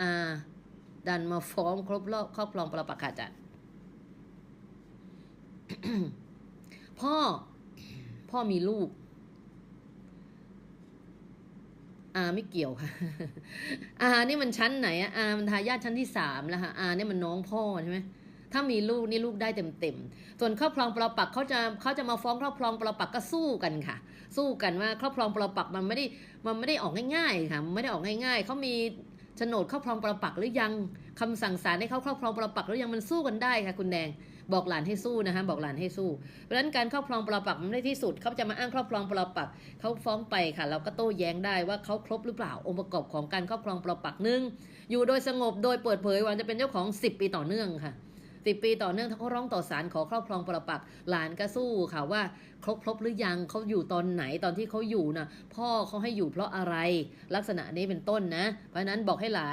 อาดันมาฟ้องครบรอบครอบครองปรปักษ์อาจารย์พ่อ พ่อมีลูก อาไม่เกี่ยวค่ะ อานี่มันชั้นไหนอะอามันทายาทชั้นที่สามแล้วค่ะ อานี่มันน้องพ่อใช่ไหมถ้ามีลูกนี่ลูกได้เต็มเต็มๆส่วนครอบครองปรปักษ์เขาจะเขาจะมาฟ้องครอบครองปรปักษ์ก็สู้กันค่ะ สู้กันว่าครอบครองปรปักษ์มันไม่ได้มันไม่ได้ออกง่ายๆค่ะมันไม่ได้ออกง่ายๆเขามี โฉนดครอบครองปรปักหรือยังคำสั่งศาลให้เขาครอบครองปรปักหรือยังมันสู้กันได้ค่ะคุณแดงบอกหลานให้สู้นะคะบอกหลานให้สู้ เพราะฉะนั้นการครอบครองปรปักมันไม่ได้ที่สุดเขาจะมาอ้างครอบครองปรปักเขาฟ้องไปค่ะ เราก็โต้แย้งได้ว่าเขาครบหรือเปล่าองค์ประกอบของการครอบครองปรปักหนึ่งอยู่โดยสงบโดยเปิดเผยว่าจะเป็นเจ้าของ 10 ปีต่อเนื่องค่ะ สิบปีต่อเนื่องถ้าเขาร้องต่อศาลขอครอบครองปรปักษ์หลานก็สู้ค่ะว่าครบครบหรือยังเขาอยู่ตอนไหนตอนที่เขาอยู่นะพ่อเขาให้อยู่เพราะอะไรลักษณะนี้เป็นต้นนะ เพราะฉะนั้นบอกให้หลาน